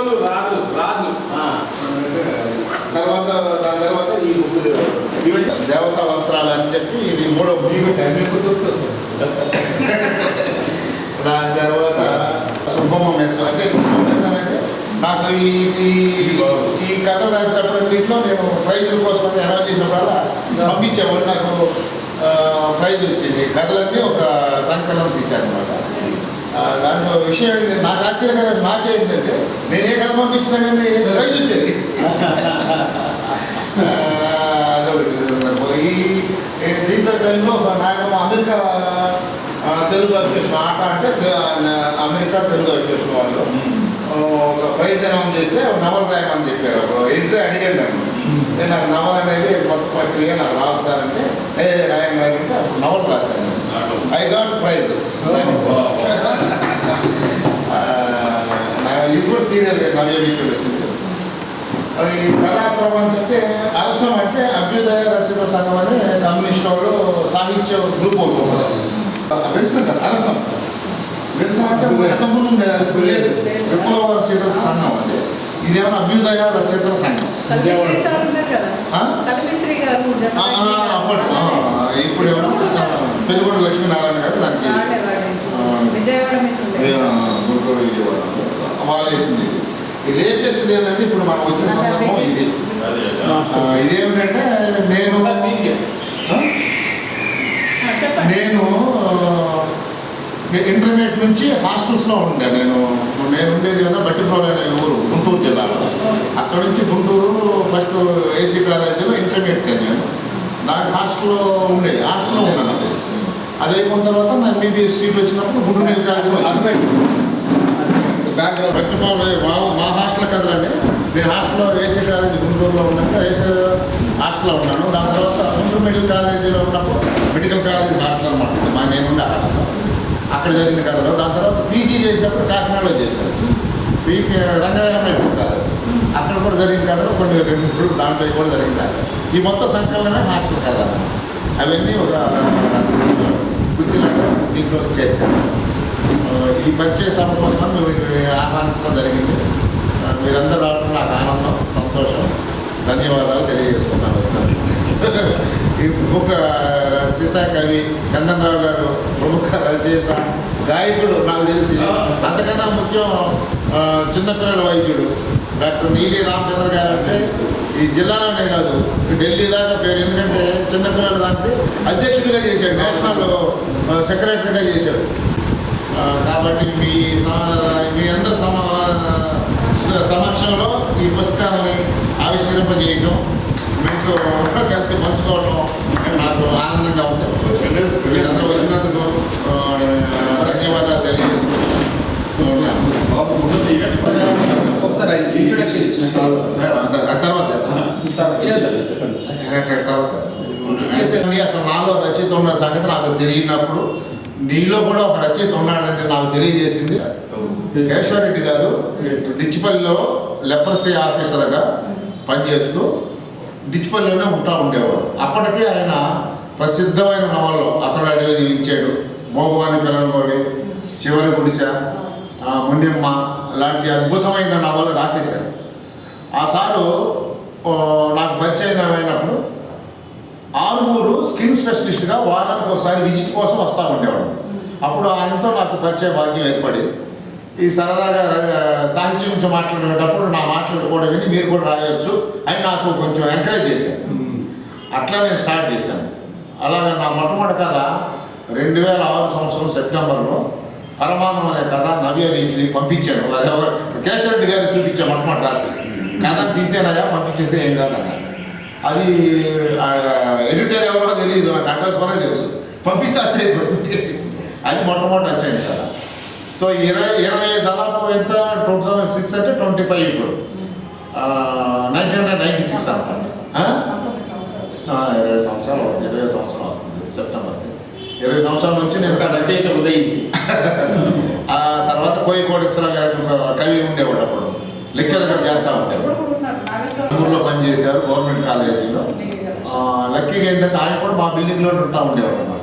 ఒంగోలు రాజు రాజు. ఆ, తర్వాత దాని తర్వాత ఈ దేవతా వస్త్రాలు అని చెప్పి ఇది మూడో దాని తర్వాత శుభమ మెస్. అంటే శుభమ మెస్ అనేది నాకు ఈ ఈ- ఈ కథ రాసేటప్పుడు దీంట్లో నేను ప్రైజుల కోసం అనౌన్స్ చేసినప్పుడల్లా పంపించేవాడు నాకు ఆ, ప్రైజ్ వచ్చింది కథలన్నీ ఒక సంకలనం తీశాను అనమాట దాంట్లో విషయం ఏంటి, నాకు ఆశ్చర్యంగా నాకేంటంటే నేను కథ పంపించినా కానీ ప్రైజ్ వచ్చేది. అదొకటి. ఈ దీంట్లో టైంలో ఒక నాయకం అమెరికా తెలుగు అసోసియేషన్ ఆట అంటే అమెరికా తెలుగు అసోసియేషన్ వాళ్ళు. ఒక ప్రైజ్ అనౌన్స్ చేస్తే ఒక నవల రాయమని చెప్పారు. అప్పుడు ఏంటంటే అడిగాను నేను నేను నాకు నవల అనేది కొత్త ప్రక్రియ నాకు రాదు సార్ అంటే ఏ రాయండి అంటే నవల రాశాను ఐ గాట్ ప్రైజ్ ఇది కూడా సీరియల్ నవ్య వీక్కి వచ్చింది ఈ కళాశ్రమం అంటే అరసం అంటే అభ్యుదయ రచన సంఘం అని కమ్యూనిస్ట్ వాళ్ళు సాహిత్య గ్రూప్ ఒకటి ఉన్నది. కదా అరసం విరసం అంటే గతంలో లేదు. విప్లవ రచయితల సంఘం అది. ఇదేమో అభ్యుదయ రచయితల సంఘం? కల్పిశ్రీ సార్ ఉన్నారు కదా? ఆ? కల్పిశ్రీ గారు ఆ, ఆ, అప్పట్లో ఇప్పుడు ఎవరు? పెనుగొండ లక్ష్మీనారాయణ గారు దానికి. గుంటూరు విజయవాడ. వాళ్ళు వేసింది ఇది. ఈ లేటెస్ట్ ఏంటంటే ఇప్పుడు మనం వచ్చిన సందర్భం ఇది. ఆ, ఇదేమిటంటే నేను నేను ఇంటర్మీడియట్ నుంచి హాస్టల్స్లో ఉండే నేను. నేను ఉండేది కదా బట్టిప్రోలు అనే ఊరు గుంటూరు జిల్లాలో. అక్కడ నుంచి గుంటూరు ఫస్ట్ ఏసీ కాలేజీలో ఇంటర్మీడియట్ చదివాను. దాని హాస్టల్లో ఉండేది హాస్టల్లో ఉన్నాను. అప్పుడు. అది అయిపోయిన తర్వాత నా ఎంబీబీఎస్ సీట్ వచ్చినప్పుడు గుంటూరు మెడికల్ కాలేజీలో వచ్చింది. బట్టిప్రోలు మా మా హాస్టల్ కదండి. నేను హాస్టల్లో ఏసీ కాలేజీ గుంటూరులో ఉన్నప్పుడు ఏసీ హాస్టల్లో ఉన్నాను. దాని తర్వాత గుంటూరు మెడికల్ కాలేజీలో ఉన్నప్పుడు మెడికల్ కాలేజీ హాస్టల్ అనమాట మా నేనుండే హాస్టల్ అక్కడ జరిగిన కథలు దాని తర్వాత పీజీ చేసినప్పుడు కాకినాడలో చేశారు. పీకి రంగారాయణ కాలేజ్ అక్కడ కూడా జరిగిన కథలు కొన్ని రెండు మూడు దాంట్లో కూడా జరిగిన అసలు ఈ మొత్తం సంకలనమే హాస్టల్ కథ అవన్నీ ఒక గుర్తులాగా దీంట్లో చేర్చాను ఈ పరిచయ సభ కోసం మేము ఆహ్వానించడం జరిగింది. మీరందరూ రావడం నాకు ఆనందం సంతోషం. ధన్యవాదాలు తెలియజేసుకున్నాను ఈ ప్రముఖ కవి చందనరావు గారు ప్రముఖ రచయిత గాయకుడు నాకు తెలిసి. అంతకన్నా ముఖ్యం చిన్నపిల్లల వైద్యుడు. డాక్టర్ నీలి రామచంద్ర గారు అంటే ఈ జిల్లాలోనే కాదు ఢిల్లీ దాకా పేరు. ఎందుకంటే చిన్నపిల్లల దానికి అధ్యక్షుడిగా చేశాడు నేషనల్ సెక్రటరీగా చేశాడు. కాబట్టి మీ మీ అందరి సమక్షంలో ఈ పుస్తకాలని ఆవిష్కరింపజేయటం మీతో కలిసి పంచుకోవటం నాకు ఆనందంగా ఉంది. మీరందరూ వచ్చినందుకు ధన్యవాదాలు తెలియజేసుకుంటున్నాను. తర్వాత తర్వాత అసలు నాలో రచయిత ఉన్న సంగతి నాకు తెలియనప్పుడు నీలో కూడా ఒక రచయిత ఉన్నాడంటే నాకు తెలియజేసింది కేశవరెడ్డి గారు. డిచ్చిపల్లిలో లెప్రసీ ఆఫీసర్గా పనిచేస్తూ డిచ్చిపల్లిలోనే ఉంటా ఉండేవాడు. అప్పటికే ఆయన ప్రసిద్ధమైన నవల్లో అతడు అడిగి జీవించాడు మోగవాని పిల్లలకోడి చివరి గుడిస మునిమ్మ లాంటి అద్భుతమైన నవలు రాసేశారు. ఆ సారు నాకు పరిచయం అయినప్పుడు ఆరుగురు స్కిన్ స్పెషలిస్ట్గా వారానికి ఒకసారి విజిట్ కోసం వస్తూ ఉండేవాడు. అప్పుడు ఆయనతో నాకు పరిచయ భాగ్యం ఏర్పడి ఈ సరదాగా సాహిత్యం గురించి మాట్లాడేటప్పుడు నా మాటలు కూడా విని మీరు కూడా రాయొచ్చు అని నాకు కొంచెం ఎంకరేజ్ చేశారు. అట్లా నేను స్టార్ట్ చేశాను. అలాగే నా మొట్టమొదటి కథ రెండు వేల ఆరు సంవత్సరం సెప్టెంబర్లో పరమాణం అనే కథ నవ్య వీటిని పంపించాను వారు ఎవరు? కేశవరెడ్డి గారికి చూపించా మొట్టమొదటి రాసి కథ తింటేనయా పంపించేసి ఏం కాదన్నారు అది ఎడిటర్ ఎవరో తెలియదు నాకు అడ్రస్ కూడా తెలుసు. పంపిస్తే వచ్చేది అది మొట్టమొదటి వచ్చాయి కదా సో ఇరవై ఇరవై దాదాపు ఎంత? టూ థౌజండ్ సిక్స్ అంటే ట్వంటీ ఫైవ్ ఇప్పుడు. నైన్టీన్ హండ్రెడ్ నైంటీ సిక్స్ అంట. ఇరవై సంవత్సరాలు ఇరవై సంవత్సరం వస్తుంది సెప్టెంబర్కి. ఇరవై సంవత్సరాల నుంచి నేను రచయిత ఉదయించి. ఆ తర్వాత కోయికోటేశ్వర గారి ఒక కవి ఉండేవాడు అప్పుడు. లెక్చర్గా చేస్తూ ఉండేవాడు. ఊర్లో పనిచేశారు గవర్నమెంట్ కాలేజీలో. ఆ, లక్కీగా ఏంటంటే ఆయన కూడా మా బిల్డింగ్లో ఉంటా ఉండేవాడు అనమాట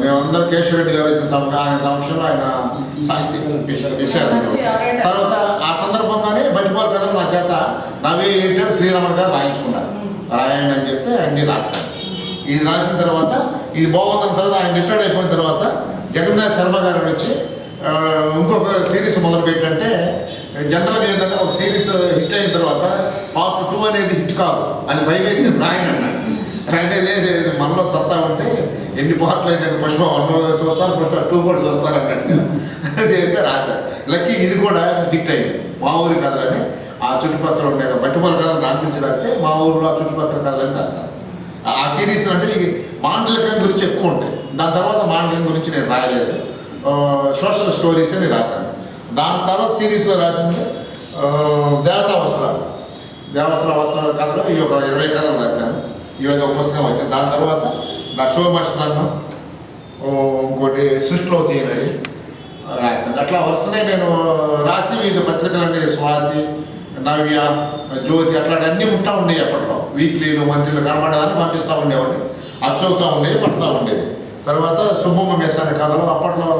మేమందరం కేశవరెడ్డి గారు వచ్చిన సమ ఆయన సమక్షంలో ఆయన సాహిత్య విషయాలు తర్వాత ఆ సందర్భంలో మా చేత నవీ ఎడిటర్ శ్రీరమణ గారు రాయించుకున్నారు. రాయండి అని చెప్తే అన్నీ రాశాను ఇది రాసిన తర్వాత ఇది బాగుందని తర్వాత ఆయన రిటైర్డ్ అయిపోయిన తర్వాత జగన్నాథ్ శర్మ గారు వచ్చి ఇంకొక సిరీస్ మొదలు పెట్టంటే జనరల్గా ఏంటంటే ఒక సిరీస్ హిట్ అయిన తర్వాత పార్ట్ టూ అనేది హిట్ కాదు. అది భయవేసి రాయను అన్నాడు అంటే లేదు లేదు, మనలో సత్తా ఉంటే ఎన్ని పాటలు అయినా పుష్ప వన్ చూస్తారు పుష్ప టూ కూడా చూస్తారు అన్నట్టుగా చేస్తే రాశారు. లక్కీ ఇది కూడా హిట్ అయింది. మా ఊరి కథలని. ఆ చుట్టుపక్కల ఉండే బట్టిపల్ల కథలు దాని నుంచి రాస్తే మా ఊరిలో ఆ చుట్టుపక్కల కథలని రాశారు. ఆ- సిరీస్ అంటే మాండలికం గురించి ఎక్కువ ఉంటాయి. దాని తర్వాత మాండలికం గురించి నేను రాయలేదు. సోషల్ స్టోరీస్ అని రాశాను. దాని తర్వాత సిరీస్లో రాసింది దేవతా వస్త్రాలు. దేవస్త్ర వస్త్రాల కథలో ఈ యొక్క ఇరవై కథలు రాశాను. ఏదో ఒక పుస్తకం వచ్చింది. దాని తర్వాత నా శోభాస్త్రాన్ని ఇంకోటి సృష్టిలో తీయనది రాశాను. అట్లా వరుసనే నేను రాసి వివిధ పత్రికలంటే స్వాతి నవ్య జ్యోతి అట్లాంటి అన్నీ ఉంటా ఉండేవి అప్పట్లో. వీక్లీలు మంత్రులు కనబడేదాన్ని పంపిస్తూ ఉండేవాడిని. అచ్చవుతూ ఉండేవి పడుతూ ఉండేది తర్వాత శుభమ్మ మెస్ అనే కథలు అప్పట్లో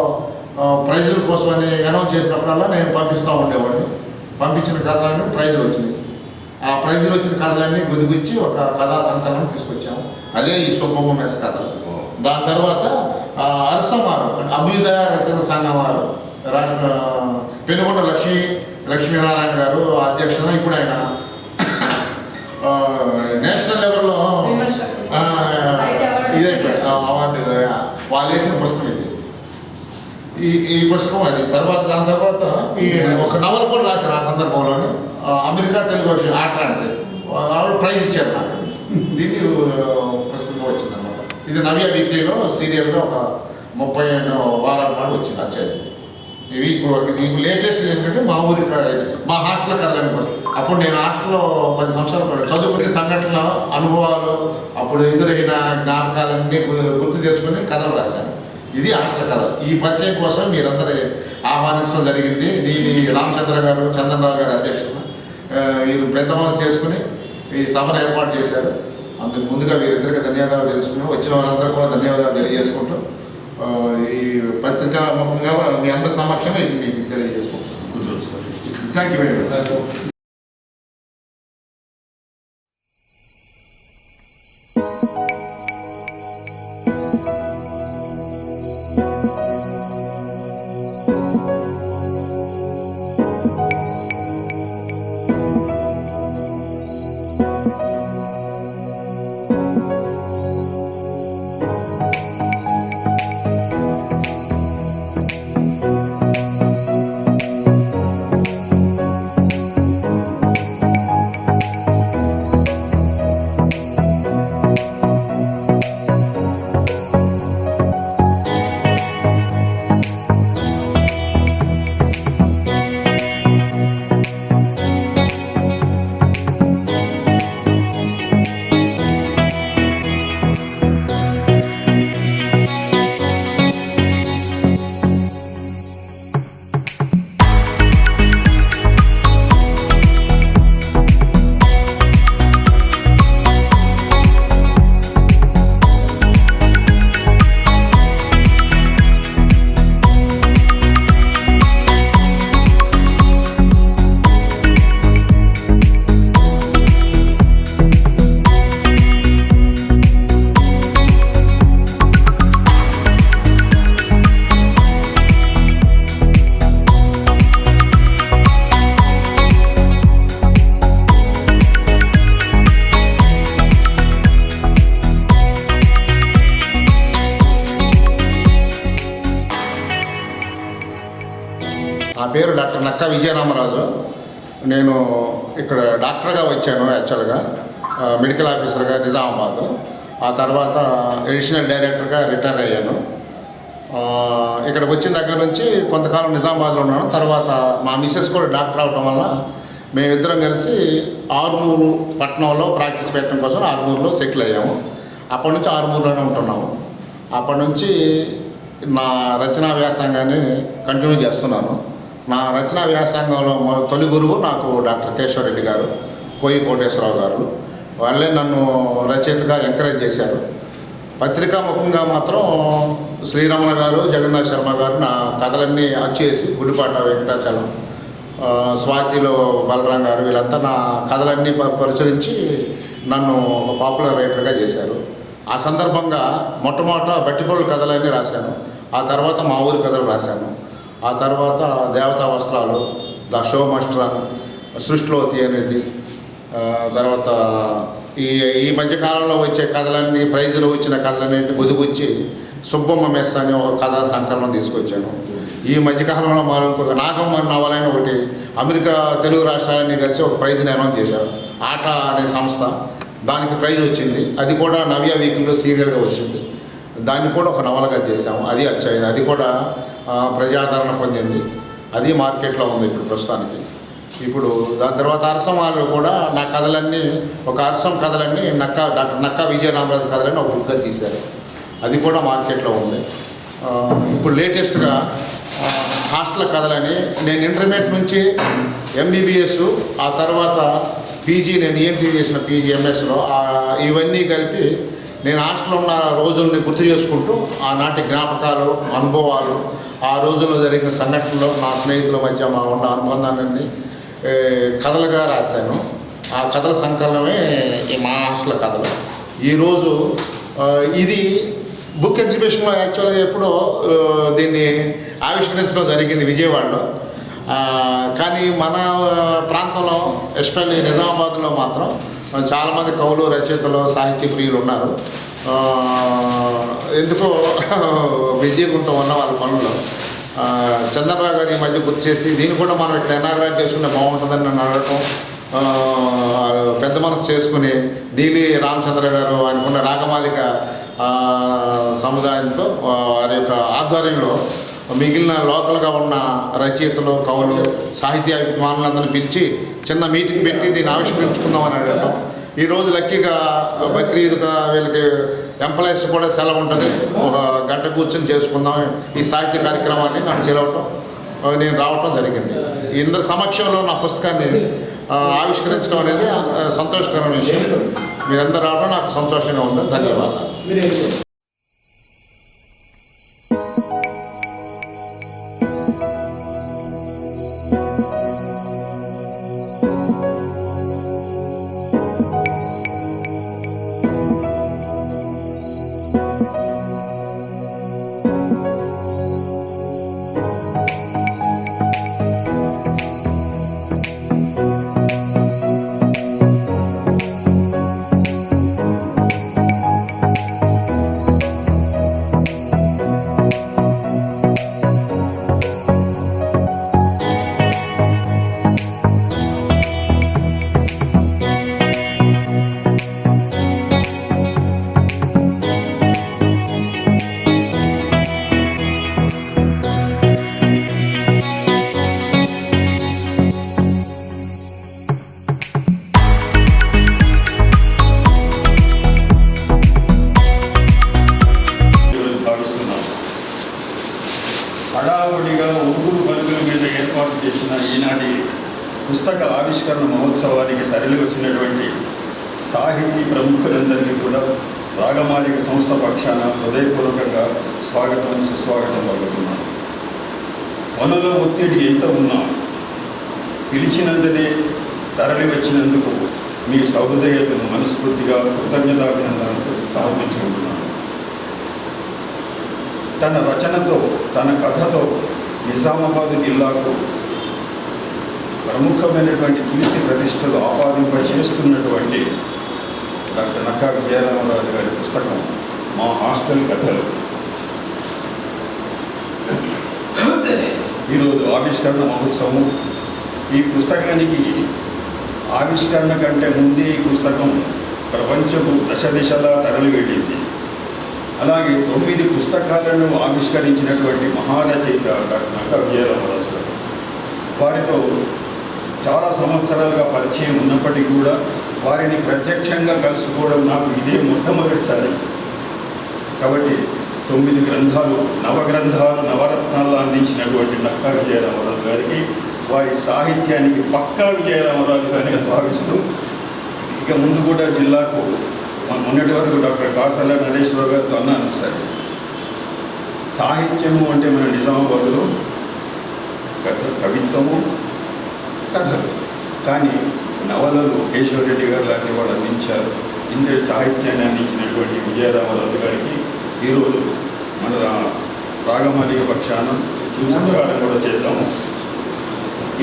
ప్రైజుల కోసం అని అనౌన్స్ చేసినప్పుడల్లా నేను పంపిస్తూ ఉండేవాడిని. పంపించిన కథలన్నీ ప్రైజులు వచ్చినాయి. ఆ ప్రైజులు వచ్చిన కథలన్నీ గుదిగుచ్చి ఒక కథా సంకలనం తీసుకొచ్చాము. అదే ఈ శుభమ్మ మెస్ కథలు దాని తర్వాత ఆ, అరసం వారు అంటే అభ్యుదయ రచన సంఘం వారు రాష్ట్ర పెనుగొండ లక్ష్మీ లక్ష్మీనారాయణ గారు అధ్యక్షత ఇప్పుడు ఆయన ఆ, నేషనల్ లెవెల్లో సాహిత్య అవార్డు ఇదైపోయాడు వాళ్ళు వేసిన పుస్తకం ఇది. ఈ ఈ పుస్తకం అది. తర్వాత దాని తర్వాత ఈ ఒక నవల కూడా రాశారు ఆ సందర్భంలోనే ఆ, అమెరికా తెలుగు వచ్చిన ఆట అంటే ఆవిడ ప్రైజ్ ఇచ్చారు నాకు. దీన్ని ఆ, పుస్తకం వచ్చిందనమాట ఇది నవ్య వీక్లీలో సీరియల్గా ఒక ముప్పై ఏడు వారాల పాటు వచ్చింది వచ్చేది ఇవి ఇప్పుడు వరకు దీనికి లేటెస్ట్ ఏంటంటే మా ఊరి మా హాస్టల్ కళ్ళని అప్పుడు నేను హాస్టల్లో పది సంవత్సరాలు చదువుకునే సంఘటనలు అనుభవాలు అప్పుడు ఎదురైన జ్ఞాపకాలన్నీ గు- గుర్తు తెచ్చుకొని కథలు రాశాను. ఇది హాస్టల్ కథ. ఈ పరిచయం కోసం మీరందరూ ఆహ్వానించడం జరిగింది. దీని రామచంద్ర గారు చంద్రరావు గారు అధ్యక్షత వీరు పెద్ద మనసు చేసుకుని ఈ సభను ఏర్పాటు చేశారు. అందుకు ముందుగా వీరిద్దరికి ధన్యవాదాలు తెలుసుకున్నాం వచ్చిన వాళ్ళందరూ కూడా ధన్యవాదాలు తెలియజేసుకుంటూ ఈ పత్రికా ముఖంగా మీ అందరి సమక్షంలో ఇది మీకు తెలియజేసుకుంటాం థ్యాంక్ యూ వెరీ మచ్ అక్క విజయరామరాజు. నేను ఇక్కడ డాక్టర్గా వచ్చాను యాక్చువల్గా మెడికల్ ఆఫీసర్గా నిజామాబాద్. ఆ తర్వాత ఎడిషనల్ డైరెక్టర్గా రిటైర్ అయ్యాను. ఇక్కడ ఇక్కడికి వచ్చిన దగ్గర నుంచి కొంతకాలం నిజామాబాద్లో ఉన్నాను. తర్వాత మా మిసెస్ కూడా డాక్టర్ అవటం వల్ల మేమిద్దరం కలిసి ఆరుమూరు పట్టణంలో ప్రాక్టీస్ పెట్టడం కోసం ఆరుమూరులో సెటిల్ అయ్యాము. అప్పటి నుంచి ఆరుమూరులోనే ఉంటున్నాము. అప్పటి నుంచి నా రచనా వ్యాసంగాన్ని కంటిన్యూ చేస్తున్నాను. నా రచనా వ్యాసంగంలో తొలి గురువు నాకు డాక్టర్ కేశవరెడ్డి గారు కోయి కోటేశ్వరరావు గారు. వాళ్ళే నన్ను రచయితగా ఎంకరేజ్ చేశారు. పత్రికా ముఖంగా మాత్రం శ్రీరమణ గారు జగన్నాథ్ శర్మ గారు నా కథలన్నీ అచ్చేసి గుడిపాట వెంకటాచలం స్వాతిలో బలరాం గారు వీళ్ళంతా నా కథలన్నీ ప- పరిశీలించి నన్ను ఒక పాపులర్ రైటర్గా చేశారు. ఆ సందర్భంగా మొట్టమొదట బట్టిపొరుల కథలన్నీ రాశాను. ఆ తర్వాత మా ఊరి కథలు రాశాను. ఆ తర్వాత దేవతా వస్త్రాలు ద షో మస్ట్రన్ సృష్టిలోతి అనేది తర్వాత ఈ ఈ మధ్యకాలంలో వచ్చే కథలన్నీ ప్రైజులు వచ్చిన కథలన్నింటి బుదిగుచ్చి సుబ్బమ్మ మెస్ అనే ఒక కథా సంకలనం తీసుకొచ్చాను. ఈ మధ్యకాలంలో మనం ఇంకొక నాగమ్మ నవలైన ఒకటి అమెరికా తెలుగు రాష్ట్రాలన్నీ కలిసి ఒక ప్రైజ్ని అనౌన్స్ చేశారు. ఆట అనే సంస్థ దానికి ప్రైజ్ వచ్చింది. అది కూడా నవ్య వీక్లో సీరియల్గా వచ్చింది. దాన్ని కూడా ఒక నవలగా చేసాము అది వచ్చాయి అది కూడా ప్రజాదరణ పొందింది. అది మార్కెట్లో ఉంది ఇప్పుడు ప్రస్తుతానికి. ఇప్పుడు దాని తర్వాత అరసం వాళ్ళు కూడా నా కథలన్నీ ఒక అరసం కథలన్నీ నక్క డాక్టర్ నక్క విజయరామరాజు కథలన్నీ ఒక బుక్గా తీశారు. అది కూడా మార్కెట్లో ఉంది. ఇప్పుడు లేటెస్ట్గా హాస్టల్ కథలని నేను ఇంటర్మీడియట్ నుంచి ఎంబీబీఎస్ ఆ తర్వాత పీజీ నేను ఈఎన్టీ చేసిన పీజీ ఎంఎస్లో ఇవన్నీ కలిపి నేను హాస్టల్లో ఉన్న రోజుల్ని గుర్తు చేసుకుంటూ ఆనాటి జ్ఞాపకాలు అనుభవాలు ఆ రోజుల్లో జరిగిన సంఘటనలో నా స్నేహితుల మధ్య మా ఉన్న అనుబంధాన్ని కథలుగా రాశాను. ఆ కథల సంకలనమే ఈ మా హాస్టల్ కథలు ఈరోజు ఇది బుక్ ఎగ్జిబిషన్లో యాక్చువల్గా ఎప్పుడో దీన్ని ఆవిష్కరించడం జరిగింది విజయవాడలో. కానీ మన ప్రాంతంలో ఎస్పెషల్లీ నిజామాబాద్లో మాత్రం చాలామంది కవులు రచయితలు సాహితీ ప్రియులు ఉన్నారు. ఎందుకో బిజీగా ఉంటాం అన్న వాళ్ళ పనుల్లో. చంద్రరావు గారి ఈ మధ్య గుర్తు చేసి దీన్ని కూడా మనం ఇట్లా ఎనాగ్రేట్ చేసుకుంటే బాగుంటుందని నన్ను అడగటం పెద్ద మనసు చేసుకుని డీలి రామచంద్ర గారు ఆయనకున్న రాగమాలిక సముదాయంతో వారి యొక్క ఆధ్వర్యంలో మిగిలిన లోకల్గా ఉన్న రచయితలు కవులు సాహిత్య అభిమానులందరినీ పిలిచి చిన్న మీటింగ్ పెట్టి దీన్ని ఆవిష్కరించుకుందామని అడగటం. ఈరోజు లక్కీగా బక్రీద్గా వీళ్ళకి ఎంప్లాయీస్ కూడా సెలవు ఉంటుంది. ఒక గంట కూర్చొని చేసుకుందాం. ఈ సాహిత్య కార్యక్రమాన్ని నన్ను పిలవటం నేను రావటం జరిగింది. ఇందరి సమక్షంలో నా పుస్తకాన్ని ఆవిష్కరించడం అనేది సంతోషకరమైన విషయం. మీరందరూ రావడం నాకు సంతోషంగా ఉంది. ధన్యవాదాలు. పుస్తక ఆవిష్కరణ మహోత్సవానికి తరలి వచ్చినటువంటి సాహితీ ప్రముఖులందరికీ కూడా రాగమాలిక సంస్థ పక్షాన హృదయపూర్వకంగా స్వాగతం సుస్వాగతం పలుకుతున్నాను. పనుల ఒత్తిడి ఎంత ఉన్నా పిలిచినందునే తరలి వచ్చినందుకు మీ సౌహృదయతను మనస్ఫూర్తిగా కృతజ్ఞతాభినందనతో సమర్పించుకుంటున్నాను. తన రచనతో తన కథతో నిజామాబాద్ జిల్లాకు ప్రముఖమైనటువంటి కీర్తి ప్రతిష్టలు ఆపాదింప చేస్తున్నటువంటి డాక్టర్ నక్కా విజయరామరాజు గారి పుస్తకం మా హాస్టల్ కథలు. ఈరోజు ఆవిష్కరణ మహోత్సవం. ఈ పుస్తకానికి ఆవిష్కరణ కంటే ముందే ఈ పుస్తకం ప్రపంచపు దశ దిశలా తరలి వెళ్ళింది అలాగే తొమ్మిది పుస్తకాలను ఆవిష్కరించినటువంటి మహారచయిత డాక్టర్ నక్క విజయరామరాజు గారు. వారితో చాలా సంవత్సరాలుగా పరిచయం ఉన్నప్పటికీ కూడా వారిని ప్రత్యక్షంగా కలుసుకోవడం నాకు ఇదే మొట్టమొదటిసారి. కాబట్టి తొమ్మిది గ్రంథాలు నవగ్రంథాలు నవరత్నాలు అందించినటువంటి నక్కా విజయరామరాజు గారికి వారి సాహిత్యానికి పక్కా విజయరామరాజు గారిని భావిస్తూ ఇక ముందు కూడా జిల్లాకు మొన్నటి వరకు డాక్టర్ కాసల నరేశ్వరరావు గారితో అన్నాను ఒకసారి. సాహిత్యము అంటే మన నిజామాబాదులో కథ కవిత్వము కథలు. కానీ నవలలు కేశవరెడ్డి గారు లాంటి వాళ్ళు అందించారు. ఇంతటి సాహిత్యాన్ని అందించినటువంటి విజయరామరాజు గారికి ఈరోజు మన రాగమాలిక పక్షాన సత్కారం కూడా చేద్దాము.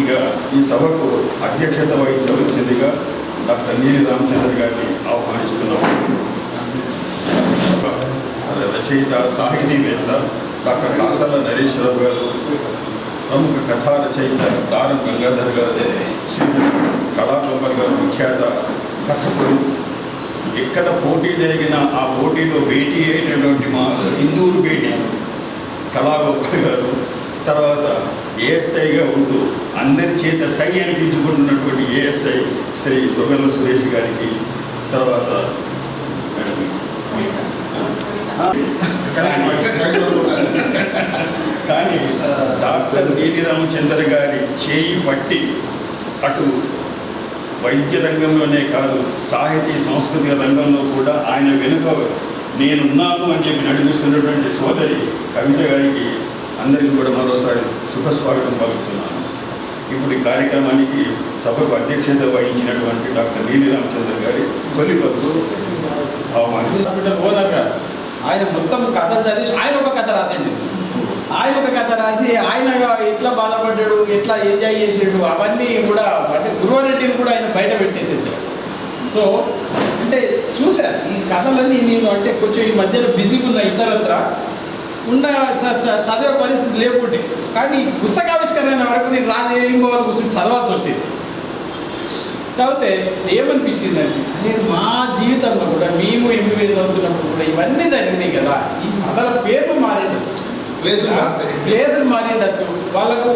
ఇక ఈ సభకు అధ్యక్షత వహించవలసిందిగా డాక్టర్ నీలి రామచంద్ర గారిని ఆహ్వానిస్తున్నాము రచయిత సాహితీవేత్త డాక్టర్ కాసర్ల నరేశ్వరరావు గారు. ప్రముఖ కథా రచయిత దారం గంగాధర్ గారు శ్రీమతి కళాకొంబర్ గారు విఖ్యాత కథకులు ఎక్కడ పోటీ జరిగినా ఆ పోటీలో భేటీ అయినటువంటి మా ఇందూరు భేటీ కళాగోపాల్ గారు తర్వాత ఏఎస్ఐగా ఉంటూ అందరి చేత సై అనిపించుకుంటున్నటువంటి ఏఎస్ఐ శ్రీ దొగల్ల సురేష్ గారికి తర్వాత కానీ డాక్టర్ నీలి రామచంద్ర గారి చేయి పట్టి అటు వైద్య రంగంలోనే కాదు సాహితీ సాంస్కృతిక రంగంలో కూడా ఆయన వెనుక నేనున్నాను అని చెప్పి నడిపిస్తున్నటువంటి సోదరి కవిత గారికి అందరికీ కూడా మరోసారి శుభస్వాగతం పలుకుతున్నాను. ఇప్పుడు ఈ కార్యక్రమానికి సభకు అధ్యక్షత వహించినటువంటి డాక్టర్ నీలి రామచంద్ర గారి తొలి పలుకు గారు ఆయన మొత్తం కథ చదివి ఆయన ఒక కథ రాసండి. ఆయన ఒక కథ రాసి ఆయన ఎట్లా బాధపడ్డాడు ఎట్లా ఎంజాయ్ చేసాడు అవన్నీ కూడా అంటే గురువారెడ్డిని కూడా ఆయన బయట పెట్టేసేసాడు. సో అంటే చూశాను ఈ కథలన్నీ నేను అంటే కొంచెం ఈ మధ్యలో బిజీగా ఉన్న ఇతరత్ర ఉన్న చ- చ- చదివే పరిస్థితి లేకుంటే కానీ పుస్తకావిష్కరణ వరకు నేను రాజు ఏం కూర్చొని చదవాల్సి వచ్చింది. చదివితే ఏమనిపించిందండి? నేను మా జీవితంలో కూడా మేము ఎంబీబీఎస్ అవుతున్నప్పుడు కూడా ఇవన్నీ జరిగినాయి కదా. ఈ కథల పేర్లు మారిండొచ్చు ప్లేసులు. ప్లేసులు మారిండొచ్చు. వాళ్ళకు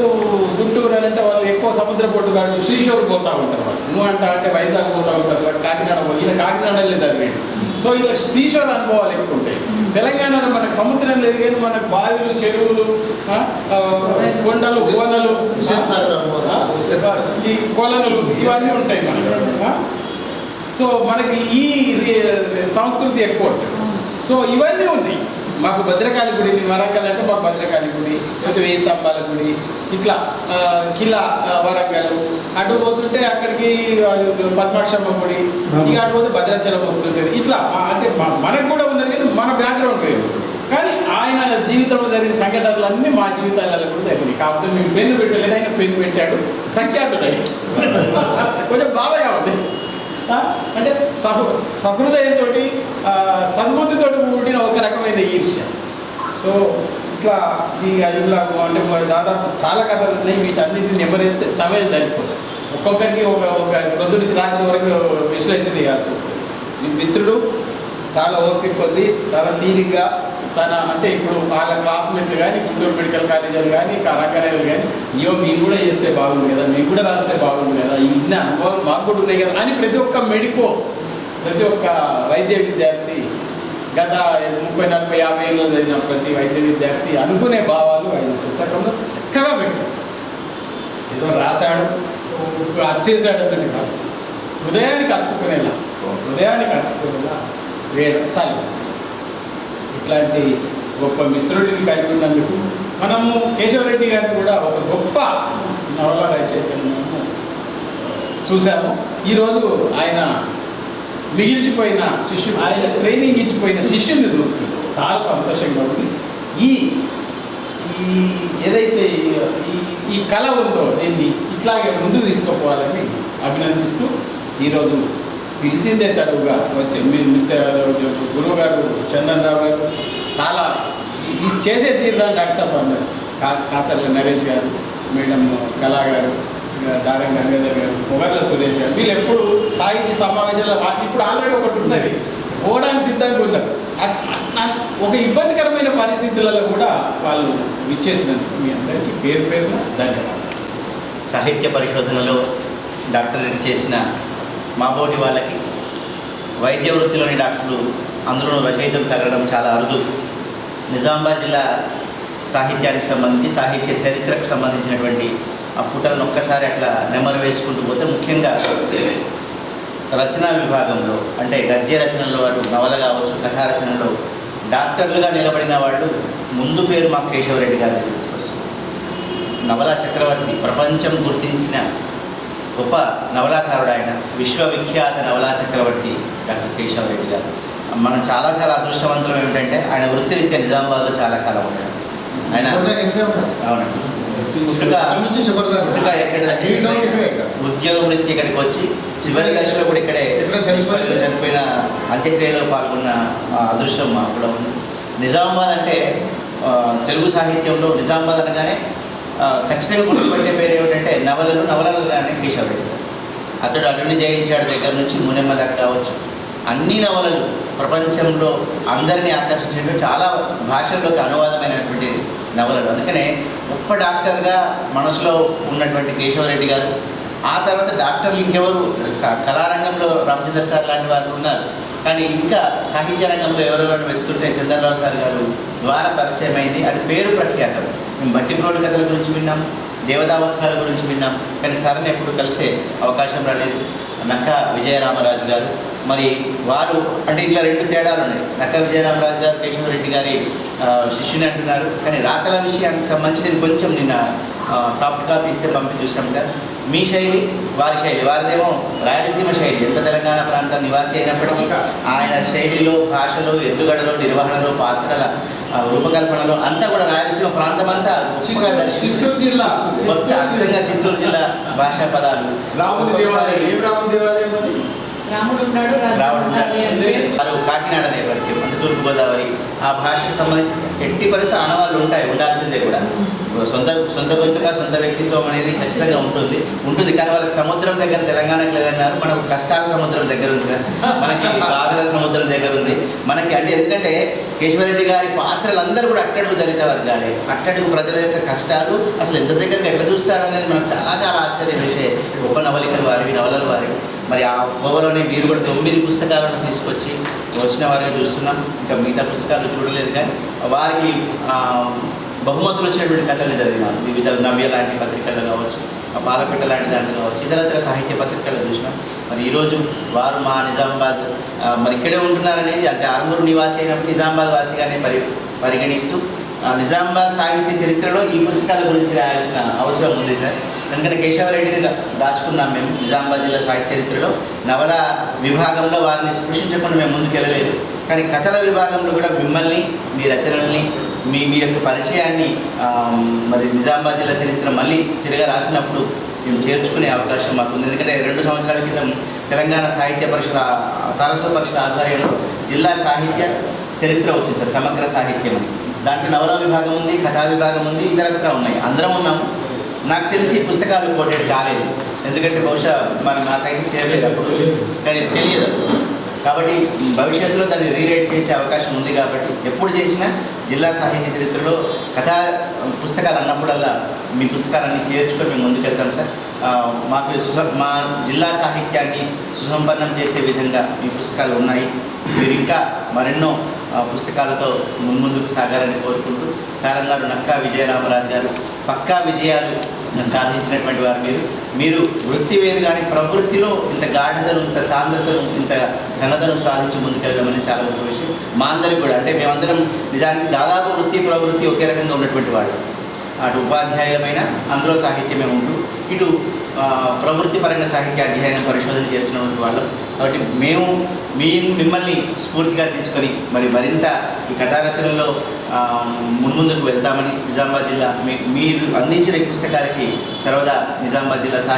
గుంటూరు అని అంటే వాళ్ళు ఎక్కువ సముద్ర పొట్టు కాదు శ్రీశోర్ పోతా ఉంటారు వాళ్ళు. నువ్వు అంట అంటే వైజాగ్ పోతా ఉంటారు వాడు కాకినాడ పో ఈయన కాకినాడలో చదివాడు. సో ఇలా శ్రీశోర్ అనుభవాలు ఎక్కువ ఉంటాయి. తెలంగాణలో మనకు సముద్రం లేదు కానీ మనకు బావిలు చెరువులు కొండలు కోనలు. ఈ కొలనులు ఇవన్నీ ఉంటాయి మనకి? సో మనకి ఈ సంస్కృతి ఎక్కువ. ఉంటుంది సో ఇవన్నీ ఉన్నాయి. మాకు భద్రకాళి గుడి వరంగల్ అంటే మాకు భద్రకాళి గుడి లేకపోతే వేయి స్తంభాల గుడి ఇట్లా కిలా వరంగల్. అటు పోతుంటే అక్కడికి పద్మాక్షమ్మ గుడి ఇక అటు పోతే భద్రాచలం వస్తుంటుంది. ఇట్లా అంటే మనకు కూడా ఉన్నది కానీ మన బ్యాక్గ్రౌండ్ వేరు. కానీ ఆయన జీవితంలో జరిగిన సంఘటనలన్నీ మా జీవితాలలో కూడా జరిగినాయి. కాకపోతే మేము పెన్ను పెట్టలేదు ఆయన పెన్ను పెట్టాడు. ప్రఖ్యాతుడు కొంచెం బాధగా ఉంది. అంటే సహృ సహృదయంతో సద్బుద్ధితో కూడిన ఒక రకమైన ఈర్ష్య. సో ఇట్లా ఈ ఇలా అంటే దాదాపు చాలా కథలు ఉన్నాయి వీటన్నిటిని నెమరేస్తే సమయం సరిపోదు. ఒక్కొక్కరికి ఒక ఒక ప్రొద్దు రాత్రి వరకు విశ్లేషణ చేయాల్సి వస్తుంది. మీ మిత్రుడు చాలా ఓపిక కొద్ది చాలా తీరిగ్గా తన అంటే ఇప్పుడు వాళ్ళ క్లాస్మేట్లు కానీ గుంటూరు మెడికల్ కాలేజీలు కానీ కళాకార్యాలు కానీ అయ్యో మేము కూడా చేస్తే బాగుంది కదా మేము కూడా రాస్తే బాగుంది కదా ఇన్ని అనుభవాలు మాకు కూడా ఉన్నాయి కదా అని ప్రతి ఒక్క మెడికో ప్రతి ఒక్క వైద్య విద్యార్థి గత ముప్పై నలభై యాభై ఏళ్ళు చదివిన ప్రతి వైద్య విద్యార్థి అనుకునే భావాలు ఆయన పుస్తకంలో చక్కగా పెట్టాడు ఏదో రాశాడు అచ్చేసాడు అన్నట్టు కాదు. హృదయానికి అత్తుకునేలా హృదయానికి అత్తుకునేలా వేయడం చాలు. ఇట్లాంటి గొప్ప మిత్రుడిని కలిగి ఉన్నందుకు మనము కేశవరెడ్డి గారిని కూడా ఒక గొప్ప నవల రచయితను చూశాము. ఈరోజు ఆయన మిగిల్చిపోయిన శిష్యుడు ఆయన ట్రైనింగ్ ఇచ్చిపోయిన శిష్యుడిని చూస్తుంది చాలా సంతోషంగా ఉంది. ఈ ఈ ఏదైతే ఈ ఈ కళ ఉందో దీన్ని ఇట్లాగే ముందు తీసుకుపోవాలని అభినందిస్తూ ఈరోజు పిలిచిందే తడువుగా వచ్చే. మిత్ర గురువు గారు చందన్ రావు గారు చాలా ఈ- చేసే తీరుదాం డాక్టర్ సాబ్ అన్నారు కా కాసర్ల నరేష్ గారు మేడం కళా గారు దారం గంగాధర్ గారు పొగర్ల సురేష్ గారు వీళ్ళు ఎప్పుడు సాహితీ సమావేశాలు ఇప్పుడు ఆల్రెడీ ఒకటి ఉన్నది. పోవడానికి సిద్ధంగా ఉన్నారు. ఒక ఇబ్బందికరమైన పరిస్థితులలో కూడా వాళ్ళు ఇచ్చేసినందుకు మీ అందరికీ పేరు పేరున ధన్యవాదాలు. సాహిత్య పరిశోధనలో డాక్టరేట్ చేసిన మాబోటి వాళ్ళకి. వైద్య వృత్తిలోని డాక్టర్లు అందులో రచయితలు తగ్గడం చాలా అరుదు. నిజామాబాద్ జిల్లా సాహిత్యానికి సంబంధించి సాహిత్య చరిత్రకు సంబంధించినటువంటి ఆ పుటలను ఒక్కసారి అట్లా నెమరు వేసుకుంటూ పోతే ముఖ్యంగా రచనా విభాగంలో అంటే గద్య రచనలో అటు నవల కావచ్చు కథా రచనలో డాక్టర్లుగా నిలబడిన వాళ్ళు ముందు పేరు మా కేశవరెడ్డి గారి గుర్తుకొస్తుంది నవలా చక్రవర్తి ప్రపంచం గుర్తించిన గొప్ప నవలాకారుడు ఆయన విశ్వవిఖ్యాత నవలా చక్రవర్తి డాక్టర్ కేశవరెడ్డి గారు. మనం చాలా చాలా అదృష్టవంతులం ఏమిటంటే ఆయన వృత్తిరీత్యా నిజామాబాద్లో చాలా కాలం ఉన్నాడు. ఆయన. అవునండి. నుంచి. ఉద్యోగం రీత్యా ఇక్కడికి వచ్చి చివరి దశలో కూడా ఇక్కడే చనిపోయిన అంత్యక్రియలో పాల్గొన్న అదృష్టం మాకు కూడా ఉంది. నిజామాబాద్ అంటే తెలుగు సాహిత్యంలో నిజామాబాద్ అనగానే ఖచ్చితంగా గుర్తుపట్టే పేరు ఏమిటంటే నవలలు నవలలు కానీ కేశవరెడ్డి సార్. అతడు అడవిని జయించాడు దగ్గర నుంచి మునెమ్మ దాకా కావచ్చు. అన్ని నవలలు ప్రపంచంలో అందరినీ ఆకర్షించడం చాలా భాషల్లోకి అనువాదమైనటువంటి నవలలు. అందుకనే గొప్ప డాక్టర్గా మనసులో ఉన్నటువంటి కేశవరెడ్డి గారు ఆ తర్వాత డాక్టర్లు ఇంకెవరు? స- కళారంగంలో రామచంద్ర సార్ లాంటి వారు ఉన్నారు. కానీ ఇంకా సాహిత్య రంగంలో ఎవరెవరు వ్యక్తుంటే చంద్రరావు సార్ గారు ద్వారా పరిచయం అయింది అది పేరు ప్రఖ్యాతం. మేము బట్టిప్రోడు కథల గురించి విన్నాం దేవతా గురించి విన్నాం కానీ సరైన ఎప్పుడు కలిసే అవకాశం రాలేదు. నక్క విజయరామరాజు గారు మరి వారు అంటే ఇట్లా రెండు తేడాలు ఉన్నాయి. నక్క విజయరామరాజు గారు కేశవరెడ్డి గారి శిష్యుని అంటున్నారు. కానీ రాతల విషయానికి సంబంధించి నేను కొంచెం నిన్న సాఫ్ట్ కాపీ ఇస్తే పంపి చూసాం సార్. మీ శైలి వారి శైలి. వారిదేమో రాయలసీమ శైలి. ఎంత తెలంగాణ ప్రాంతం నివాసి అయినప్పటికీ ఆయన శైలిలో భాషలో ఎత్తుగడలో నిర్వహణలో పాత్రల రూపకల్పనలో అంతా కూడా రాయలసీమ ప్రాంతం అంతా చిత్తూరు జిల్లా. కొత్త అచ్చంగా చిత్తూరు జిల్లా భాషా పదాలు. రాముని దేవాలయం. ఏం దేవాలయం అది? రాముడు ఉన్నాడు. వారు కాకినాడ నేపథ్యం అంటే తూర్పుగోదావరి ఆ భాషకు సంబంధించి ఎట్టి పరిస్థితి ఆనవాళ్ళు ఉంటాయి ఉండాల్సిందే కూడా. సొంత సొంత గొంతుగా సొంత వ్యక్తిత్వం అనేది ఖచ్చితంగా ఉంటుంది. ఉంటుంది కానీ వాళ్ళకి సముద్రం దగ్గర తెలంగాణకు లేదన్నారు మనకు కష్టాల సముద్రం దగ్గర ఉంది. మనకి బాధల సముద్రం దగ్గర ఉంది. మనకి అంటే ఎందుకంటే కేశవరెడ్డి గారి పాత్రలు అందరూ కూడా అట్టడుగు దళిత వర్గాలే అట్టడుగు ప్రజల యొక్క కష్టాలు అసలు ఎంత దగ్గరగా ఎట్లా చూస్తాడనేది మనం మనకు చాలా చాలా ఆశ్చర్యం విషయం గొప్ప నవలికలు వారివి నవలలు వారివి. మరి ఆ కోవలోనే మీరు కూడా తొమ్మిది పుస్తకాలను తీసుకొచ్చి వచ్చిన వారిని చూస్తున్నాం. ఇంకా మిగతా పుస్తకాలు చూడలేదు కానీ వారికి బహుమతులు వచ్చినటువంటి కథలు చదివినాను వివిధ నవ్య లాంటి పత్రికలు కావచ్చు పాలపిట్ట లాంటి దాంట్లో కావచ్చు ఇతరత్ర సాహిత్య పత్రికలు చూసినాం. మరి ఈరోజు వారు మా నిజామాబాద్ మరి ఇక్కడే ఉంటున్నారనేది అంటే ఆర్మూరు నివాసి అయినప్పుడు నిజామాబాద్ వాసిగానే పరి పరిగణిస్తూ నిజామాబాద్ సాహిత్య చరిత్రలో ఈ పుస్తకాల గురించి రాయాల్సిన అవసరం ఉంది సార్. ఎందుకంటే కేశవరెడ్డిని దాచుకున్నాం మేము నిజామాబాద్ జిల్లా సాహిత్య చరిత్రలో. నవల విభాగంలో వారిని స్పృశించకుండా మేము ముందుకు వెళ్ళలేదు కానీ కథల విభాగంలో కూడా మిమ్మల్ని మీ రచనల్ని మీ మీ యొక్క పరిచయాన్ని మరి నిజామాబాద్ జిల్లా చరిత్ర మళ్ళీ తిరగ రాసినప్పుడు మేము చేర్చుకునే అవకాశం మాకు ఉంది. ఎందుకంటే రెండు సంవత్సరాల క్రితం తెలంగాణ సాహిత్య పరిషత్ ఆ- పరిషత్ ఆధ్వర్యంలో జిల్లా సాహిత్య చరిత్ర వచ్చింది సార్ సమగ్ర సాహిత్యం. దాంట్లో నవల విభాగం ఉంది కథా విభాగం ఉంది ఇతరత్ర ఉన్నాయి. అందరం ఉన్నాము. నాకు తెలిసి పుస్తకాలు కోటెడ్ కాలేదు. ఎందుకంటే బహుశా మరి నాకైతే చేరలేదు అప్పుడు. కానీ తెలియదు కాబట్టి భవిష్యత్తులో దాన్ని రీరైట్ చేసే అవకాశం ఉంది కాబట్టి ఎప్పుడు చేసినా జిల్లా సాహిత్య చరిత్రలో కథా పుస్తకాలు అన్నప్పుడల్లా మీ పుస్తకాలన్నీ చేర్చుకొని మేము ముందుకెళ్తాం సార్. మాకు సుస మా జిల్లా సాహిత్యాన్ని సుసంపన్నం చేసే విధంగా మీ పుస్తకాలు ఉన్నాయి. మీరు ఇంకా మరెన్నో పుస్తకాలతో మున్ముందుకు సాగాలని కోరుకుంటూ సారం గారు నక్కా విజయరామరాజు గారు పక్కా విజయాలు సాధించినటువంటి వారు మీరు. మీరు వృత్తి వేరు కానీ ప్రవృత్తిలో ఇంత గాఢతను ఇంత సాంద్రతను ఇంత ఘనతను సాధించి ముందుకెళ్ళడం చాలా గొప్ప విషయం. మా అందరికి కూడా అంటే మేమందరం నిజానికి దాదాపు వృత్తి ప్రవృత్తి ఒకే రకంగా ఉన్నటువంటి వాళ్ళు అటు ఉపాధ్యాయులమైన అందులో సాహిత్యమే ఉంటూ ఇటు ప్రవృత్తిపరంగా సాహిత్య అధ్యయనం పరిశోధన చేస్తున్నటువంటి వాళ్ళు. కాబట్టి మేము మీ మిమ్మల్ని స్ఫూర్తిగా తీసుకొని మరి మరింత ఈ కథా రచనలో మున్ముందుకు వెళ్తామని నిజామాబాద్ జిల్లా మీ మీరు అందించిన ఈ పుస్తకాలకి సర్వదా నిజామాబాద్ జిల్లా సాహిత్య